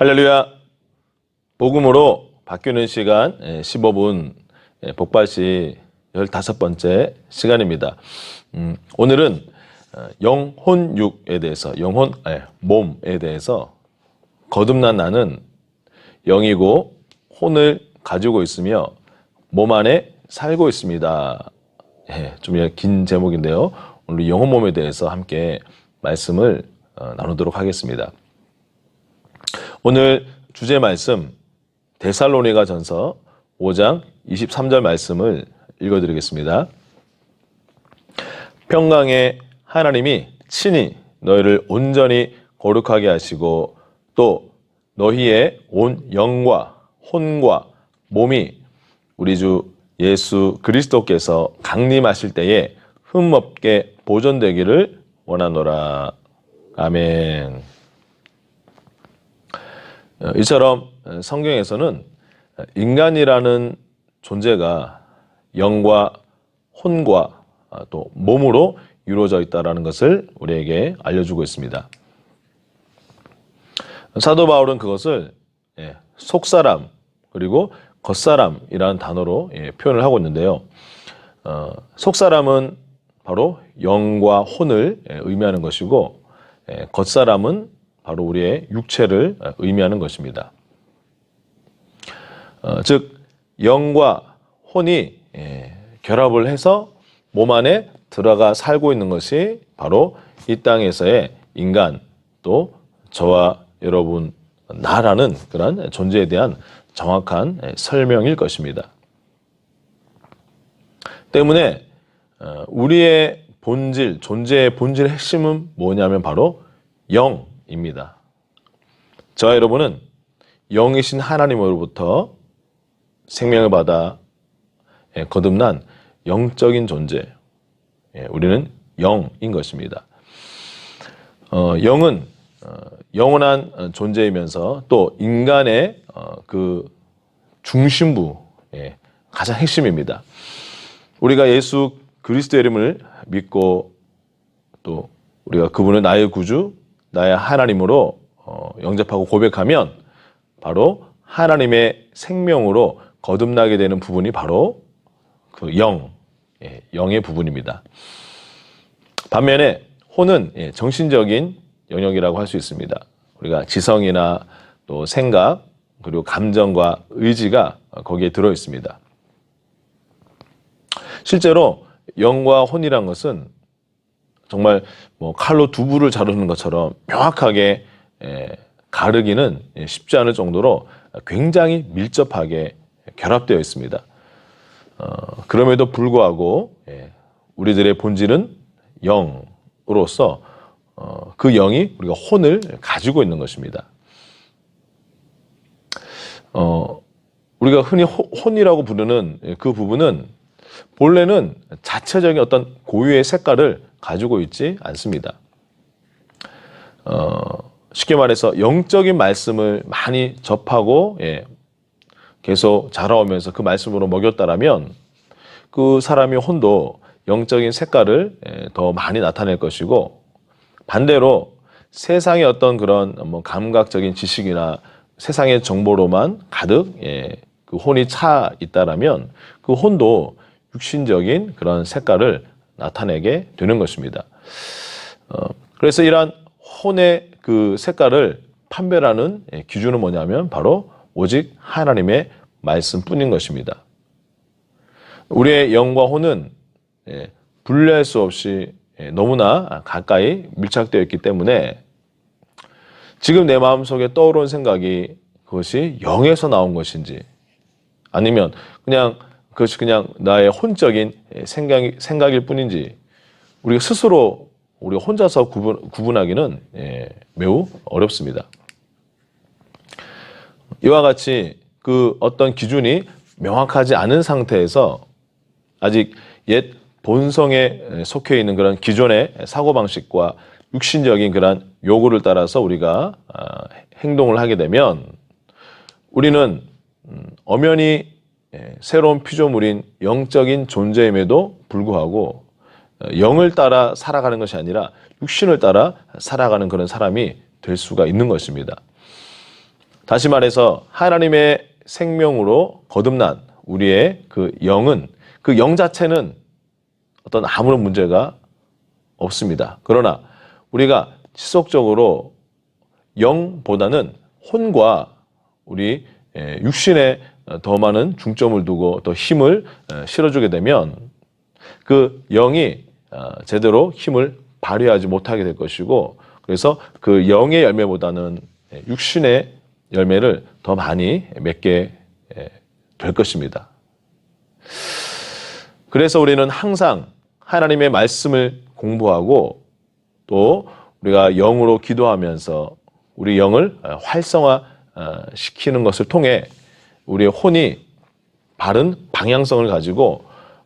할렐루야. 복음으로 바뀌는 시간 15분 복발시 15번째 시간입니다. 음, 오늘은 어, 영혼육에 대해서 영혼 아니, 몸에 대해서 거듭난 나는 영이고 혼을 가지고 있으며 몸 안에 살고 있습니다. 예, 좀긴 제목인데요. 오늘 영혼 몸에 대해서 함께 말씀을 어, 나누도록 하겠습니다. 오늘 주제 말씀 데살로니가 전서 5장 23절 말씀을 읽어드리겠습니다. 평강의 하나님이 친히 너희를 온전히 거룩하게 하시고 또 너희의 온 영과 혼과 몸이 우리 주 예수 그리스도께서 강림하실 때에 흠없게 보존되기를 원하노라. 아멘. 어, 이처럼 성경에서는 인간이라는 존재가 영과 혼과 아, 또 몸으로 이루어져 있다라는 것을 우리에게 알려주고 있습니다. 사도 바울은 그것을 예, 속사람 그리고 겉사람이라는 단어로 예, 표현을 하고 있는데요. 어, 속사람은 바로 영과 혼을 예, 의미하는 것이고 겉사람은 바로 우리의 육체를 의미하는 것입니다. 어, 즉 영과 혼이 예, 결합을 해서 몸 안에 들어가 살고 있는 것이 바로 이 땅에서의 인간 또 저와 여러분 나라는 그런 존재에 대한 정확한 설명일 것입니다. 때문에 어, 우리의 본질, 존재의 본질의 핵심은 뭐냐면 바로 영 입니다. 저와 여러분은 영이신 하나님으로부터 생명을 받아 예, 거듭난 영적인 존재. 예, 우리는 영인 것입니다. 어, 영은 어, 영원한 존재이면서 또 인간의 어, 그 중심부, 예, 가장 핵심입니다. 우리가 예수 그리스도의 이름을 믿고 또 우리가 그분을 나의 구주, 나의 하나님으로 어, 영접하고 고백하면 바로 하나님의 생명으로 거듭나게 되는 부분이 바로 그 영, 예, 영의 부분입니다. 반면에 혼은 예, 정신적인 영역이라고 할 수 있습니다. 우리가 지성이나 또 생각 그리고 감정과 의지가 거기에 들어 있습니다. 실제로 영과 혼이란 것은 정말 뭐 칼로 두부를 자르는 것처럼 명확하게 예, 가르기는 쉽지 않을 정도로 굉장히 밀접하게 결합되어 있습니다. 어, 그럼에도 불구하고 예, 우리들의 본질은 영으로서 어, 그 영이 우리가 혼을 가지고 있는 것입니다. 어, 우리가 흔히 혼이라고 부르는 그 부분은 본래는 자체적인 어떤 고유의 색깔을 가지고 있지 않습니다. 어, 쉽게 말해서 영적인 말씀을 많이 접하고 예, 계속 자라오면서 그 말씀으로 먹였다라면 그 사람의 혼도 영적인 색깔을 예, 더 많이 나타낼 것이고 반대로 세상의 어떤 그런 뭐 감각적인 지식이나 세상의 정보로만 가득 예, 그 혼이 차 있다라면 그 혼도 육신적인 그런 색깔을 나타내게 되는 것입니다. 어, 그래서 이러한 혼의 그 색깔을 판별하는 예, 기준은 뭐냐면 바로 오직 하나님의 말씀뿐인 것입니다. 우리의 영과 혼은 예, 분리할 수 없이 예, 너무나 가까이 밀착되어 있기 때문에 지금 내 마음속에 떠오르는 생각이 그것이 영에서 나온 것인지 아니면 그냥 그것이 그냥 나의 혼적인 생각, 생각일 뿐인지 우리가 스스로 우리가 혼자서 구분, 구분하기는 예, 매우 어렵습니다. 이와 같이 그 어떤 기준이 명확하지 않은 상태에서 아직 옛 본성에 속해 있는 그런 기존의 사고방식과 육신적인 그런 요구를 따라서 우리가 아, 행동을 하게 되면 우리는 음, 엄연히 예, 새로운 피조물인 영적인 존재임에도 불구하고 어, 영을 따라 살아가는 것이 아니라 육신을 따라 살아가는 그런 사람이 될 수가 있는 것입니다. 다시 말해서 하나님의 생명으로 거듭난 우리의 그 영은 그 영 자체는 어떤 아무런 문제가 없습니다. 그러나 우리가 지속적으로 영보다는 혼과 우리 예, 육신에 더 많은 중점을 두고 더 힘을 어, 실어주게 되면 그 영이 어, 제대로 힘을 발휘하지 못하게 될 것이고 그래서 그 영의 열매보다는 예, 육신의 열매를 더 많이 맺게 예, 될 것입니다. 그래서 우리는 항상 하나님의 말씀을 공부하고 또 우리가 영으로 기도하면서 우리 영을 어, 활성화 어, 시키는 것을 통해 우리의 혼이 바른 방향성을 가지고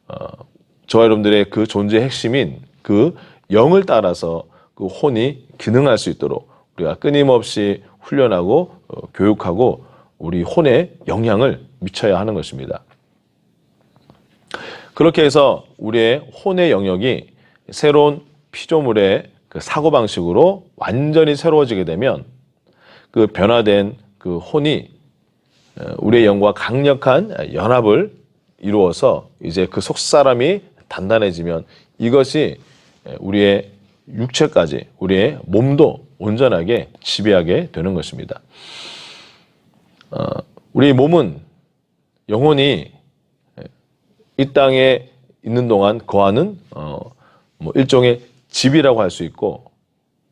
어, 저와 여러분들의 그 존재의 핵심인 그 영을 따라서 그 혼이 기능할 수 있도록 우리가 끊임없이 훈련하고 어, 교육하고 우리 혼에 영향을 미쳐야 하는 것입니다. 그렇게 해서 우리의 혼의 영역이 새로운 피조물의 그 사고방식으로 완전히 새로워지게 되면 그 변화된 그 혼이 어, 우리의 영과 강력한 연합을 이루어서 이제 그 속사람이 단단해지면 이것이 우리의 육체까지 우리의 몸도 온전하게 지배하게 되는 것입니다. 어, 우리 몸은 영혼이 이 땅에 있는 동안 거하는 어, 뭐 일종의 집이라고 할 수 있고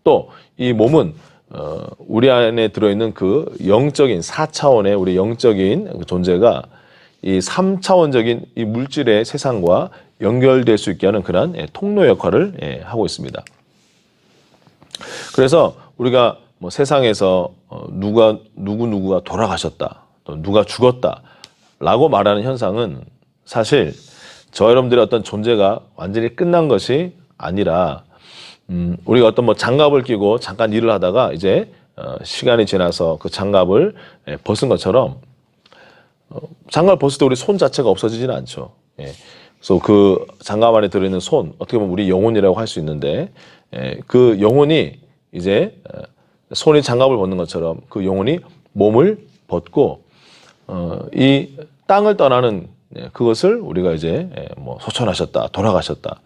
또 이 몸은 어, 우리 안에 들어있는 그 영적인 4차원의 우리 영적인 그 존재가 이 3차원적인 이 물질의 세상과 연결될 수 있게 하는 그러한 예, 통로 역할을 예, 하고 있습니다. 그래서 우리가 뭐 세상에서 어, 누가 누구 누구가 돌아가셨다, 또 누가 죽었다라고 말하는 현상은 사실 저 여러분들의 어떤 존재가 완전히 끝난 것이 아니라 음, 우리가 어떤 뭐 장갑을 끼고 잠깐 일을 하다가 이제 어, 시간이 지나서 그 장갑을 예, 벗은 것처럼 어, 장갑을 벗을 때 우리 손 자체가 없어지지는 않죠. 예. 그래서 그 장갑 안에 들어있는 손 어떻게 보면 우리 영혼이라고 할 수 있는데 예, 그 영혼이 이제 어, 손이 장갑을 벗는 것처럼 그 영혼이 몸을 벗고 어, 이 땅을 떠나는 예, 그것을 우리가 이제 예, 뭐 소천하셨다, 돌아가셨다, 예,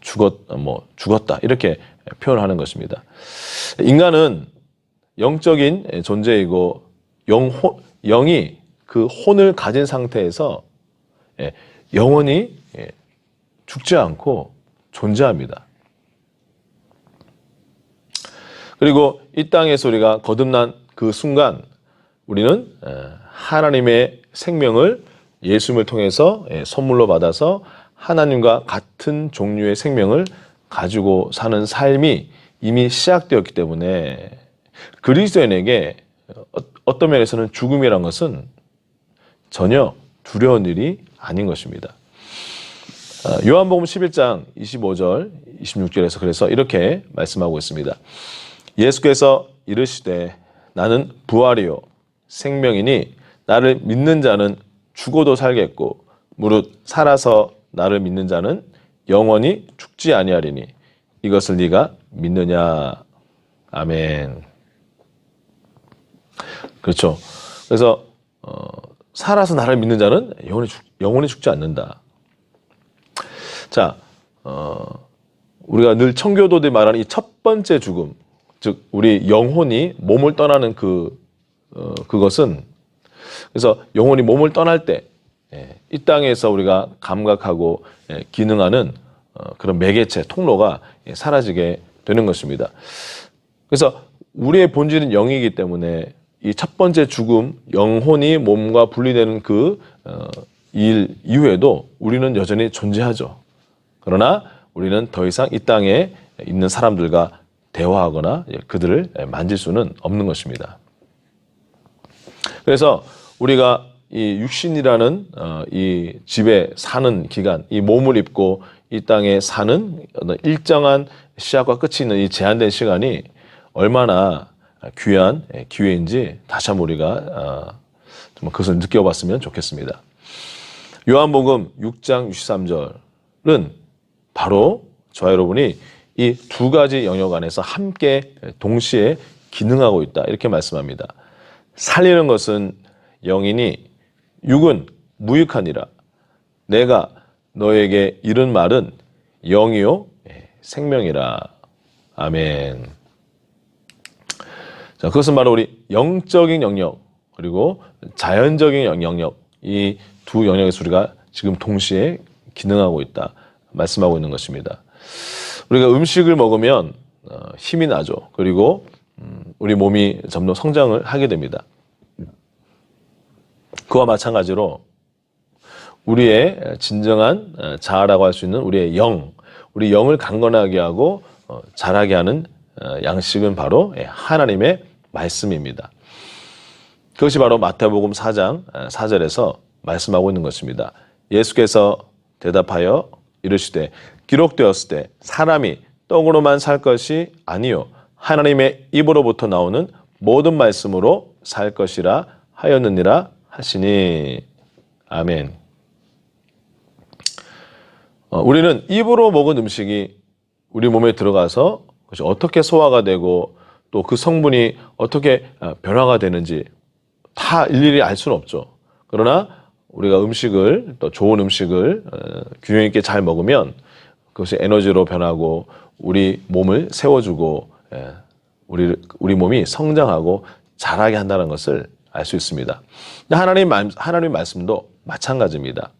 죽었 뭐 죽었다 이렇게 표현하는 것입니다. 인간은 영적인 존재이고 영 영이 그 혼을 가진 상태에서 예, 영원히 예, 죽지 않고 존재합니다. 그리고 이 땅에서 우리가 거듭난 그 순간 우리는 에, 하나님의 생명을 예수님을 통해서 예, 선물로 받아서 하나님과 같은 종류의 생명을 가지고 사는 삶이 이미 시작되었기 때문에 그리스도인에게 어- 어떤 면에서는 죽음이란 것은 전혀 두려운 일이 아닌 것입니다. 어, 요한복음 11장 25절, 26절에서 그래서 이렇게 말씀하고 있습니다. 예수께서 이르시되 나는 부활이요 생명이니 나를 믿는 자는 죽어도 살겠고 무릇 살아서 나를 믿는 자는 영원히 죽지 아니하리니 이것을 네가 믿느냐 아멘. 그렇죠. 그래서 어, 살아서 나를 믿는 자는 영원히 죽, 영원히 죽지 않는다. 자, 어, 우리가 늘 청교도들이 말하는 이 첫 번째 죽음, 즉 우리 영혼이 몸을 떠나는 그 어, 그것은 그래서 영혼이 몸을 떠날 때 이 땅에서 우리가 감각하고 예, 기능하는 어, 그런 매개체 통로가 예, 사라지게 되는 것입니다. 그래서 우리의 본질은 영이기 때문에 이 첫 번째 죽음, 영혼이 몸과 분리되는 그 어, 일 이후에도 우리는 여전히 존재하죠. 그러나 우리는 더 이상 이 땅에 있는 사람들과 대화하거나 예, 그들을 만질 수는 없는 것입니다. 그래서 우리가 이 육신이라는 어, 이 집에 사는 기간, 이 몸을 입고 이 땅에 사는 어떤 일정한 시작과 끝이 있는 이 제한된 시간이 얼마나 귀한 예, 기회인지 다시 한번 우리가 어, 좀 그것을 느껴봤으면 좋겠습니다. 요한복음 6장 63절은 바로 저 여러분이 이 두 가지 영역 안에서 함께 동시에 기능하고 있다 이렇게 말씀합니다. 살리는 것은 영이니 육은 무익하니라. 내가 너에게 이른 말은 영이요 예, 생명이라. 아멘. 자, 그것은 바로 우리 영적인 영역 그리고 자연적인 영- 영역 이 두 영역에서 우리가 지금 동시에 기능하고 있다 말씀하고 있는 것입니다. 우리가 음식을 먹으면 어, 힘이 나죠. 그리고 음, 우리 몸이 점점 성장을 하게 됩니다. 그와 마찬가지로 우리의 진정한 어, 자아라고 할 수 있는 우리의 영, 우리 영을 강건하게 하고 어, 자라게 하는 어, 양식은 바로 예, 하나님의 말씀입니다. 그것이 바로 마태복음 4장 4절에서 말씀하고 있는 것입니다. 예수께서 대답하여 이르시되 기록되었을 때 사람이 떡으로만 살 것이 아니요 하나님의 입으로부터 나오는 모든 말씀으로 살 것이라 하였느니라 하시니 아멘. 어, 우리는 입으로 먹은 음식이 우리 몸에 들어가서 그것이 어떻게 소화가 되고 또 그 성분이 어떻게 어, 변화가 되는지 다 일일이 알 수는 없죠. 그러나 우리가 음식을 또 좋은 음식을 어, 균형 있게 잘 먹으면 그것이 에너지로 변하고 우리 몸을 세워주고 예, 우리 우리 몸이 성장하고 자라게 한다는 것을 알 수 있습니다. 하나님 말- 하나님 말씀도 마찬가지입니다.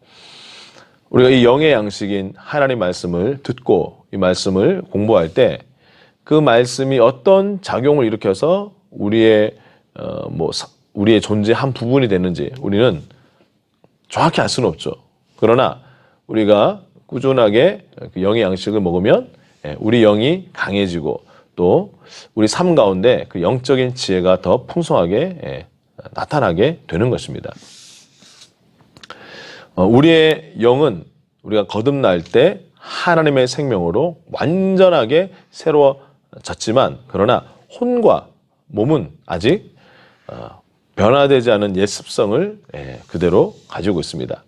우리가 이 영의 양식인 하나님 말씀을 듣고 이 말씀을 공부할 때 그 말씀이 어떤 작용을 일으켜서 우리의 어, 뭐 사- 우리의 존재 한 부분이 되는지 우리는 정확히 알 수는 없죠. 그러나 우리가 꾸준하게 그 영의 양식을 먹으면 예, 우리 영이 강해지고 또 우리 삶 가운데 그 영적인 지혜가 더 풍성하게 예, 나타나게 되는 것입니다. 어, 우리의 영은 우리가 거듭날 때 하나님의 생명으로 완전하게 새로워졌지만 그러나 혼과 몸은 아직 어, 변화되지 않은 옛 습성을 예, 그대로 가지고 있습니다.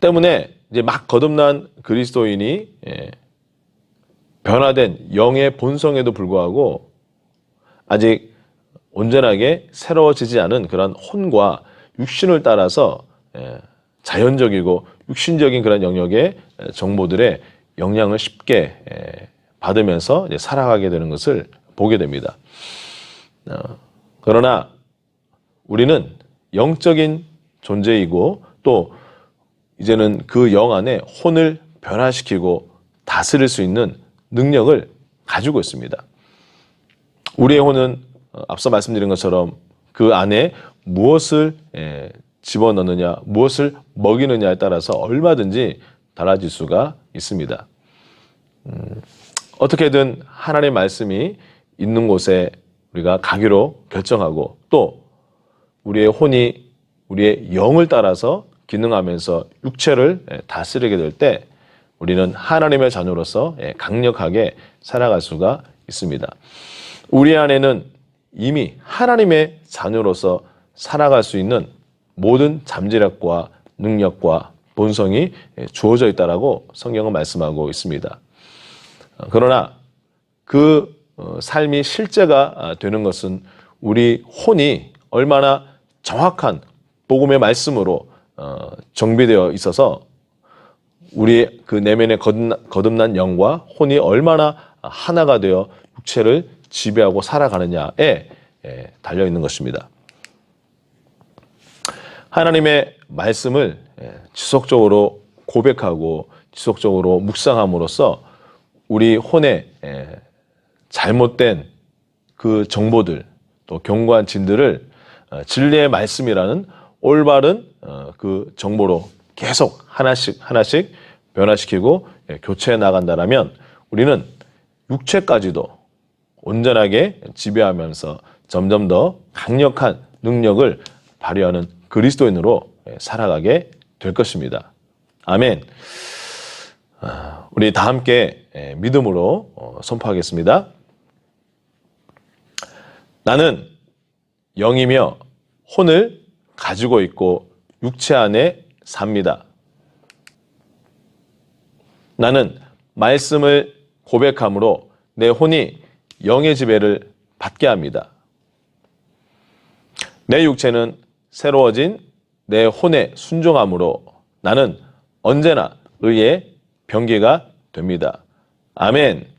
때문에 이제 막 거듭난 그리스도인이 예, 변화된 영의 본성에도 불구하고 아직 온전하게 새로워지지 않은 그런 혼과 육신을 따라서 예, 자연적이고 육신적인 그런 영역의 에, 정보들의 영향을 쉽게 에, 받으면서 살아가게 되는 것을 보게 됩니다. 어, 그러나 우리는 영적인 존재이고 또 이제는 그 영 안에 혼을 변화시키고 다스릴 수 있는 능력을 가지고 있습니다. 우리의 혼은 어, 앞서 말씀드린 것처럼 그 안에 무엇을 에, 집어넣느냐, 무엇을 먹이느냐에 따라서 얼마든지 달라질 수가 있습니다. 음, 어떻게든 하나님의 말씀이 있는 곳에 우리가 가기로 결정하고 또 우리의 혼이 우리의 영을 따라서 기능하면서 육체를 에, 다스리게 될 때 우리는 하나님의 자녀로서 에, 강력하게 살아갈 수가 있습니다. 우리 안에는 이미 하나님의 자녀로서 살아갈 수 있는 모든 잠재력과 능력과 본성이 에, 주어져 있다라고 성경은 말씀하고 있습니다. 어, 그러나 그 어, 삶이 실제가 아, 되는 것은 우리 혼이 얼마나 정확한 복음의 말씀으로 어, 정비되어 있어서 우리 그 거듭나- 거듭난 영과 혼이 얼마나 하나가 되어 육체를 지배하고 살아가느냐에 에, 달려 있는 것입니다. 하나님의 말씀을 에, 지속적으로 고백하고 지속적으로 묵상함으로써 우리 혼의 에, 잘못된 그 정보들 또 견고한 진들을 어, 진리의 말씀이라는 올바른 어, 그 정보로 계속 하나씩 하나씩 변화시키고 예, 교체해 나간다라면 우리는 육체까지도 온전하게 지배하면서 점점 더 강력한 능력을 발휘하는 그리스도인으로 예, 살아가게 될 것입니다. 아멘. 아, 우리 다 함께 예, 믿음으로 어, 선포하겠습니다. 나는 영이며 혼을 가지고 있고 육체 안에 삽니다. 나는 말씀을 고백함으로 내 혼이 영의 지배를 받게 합니다. 내 육체는 새로워진 내 혼의 순종함으로 나는 언제나 의의 병기가 됩니다. 아멘.